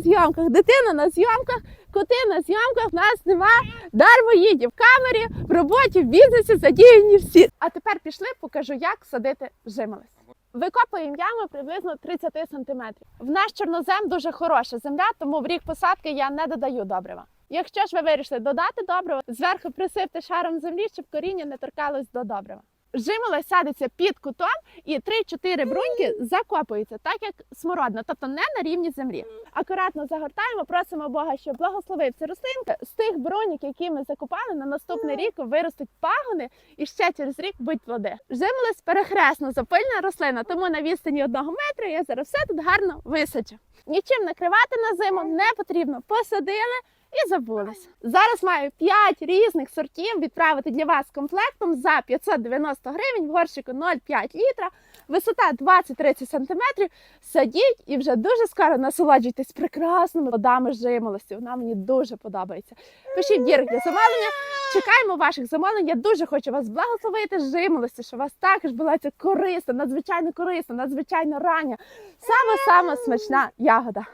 зйомках, дитина на зйомках, коти на зйомках. Нас нема дармоїдів. В камері, в роботі, в бізнесі задіяні всі. А тепер пішли, покажу, як садити жимолость. Викопуємо яму приблизно 30 сантиметрів. В наш чорнозем дуже хороша земля, тому в рік посадки я не додаю добрива. Якщо ж ви вирішили додати добрива, зверху присипте шаром землі, щоб коріння не торкалось до добрива. Жимолость садиться під кутом і 3-4 бруньки закопуються, так як смородина, тобто не на рівні землі. Акуратно загортаємо, просимо Бога, щоб благословив ці рослинки. З тих бруньок, які ми закопали, на наступний рік виростуть пагони і ще через рік будуть плоди. Жимолость перехресно запильна рослина, тому на відстані одного метра я зараз все тут гарно висаджу. Нічим накривати на зиму не потрібно. Посадили і забулись. Зараз маю 5 різних сортів відправити для вас комплектом за 590 гривень в горщику 0,5 літра, висота 20-30 см. Садіть і вже дуже скоро насолоджуйтесь прекрасними плодами жимолості. Вона мені дуже подобається. Пишіть дірок для замовлення. Чекаємо ваших замовлень. Я дуже хочу вас благословити жимолості, що у вас також була ця корисна, надзвичайно корисна, надзвичайно рання, саме саме смачна ягода.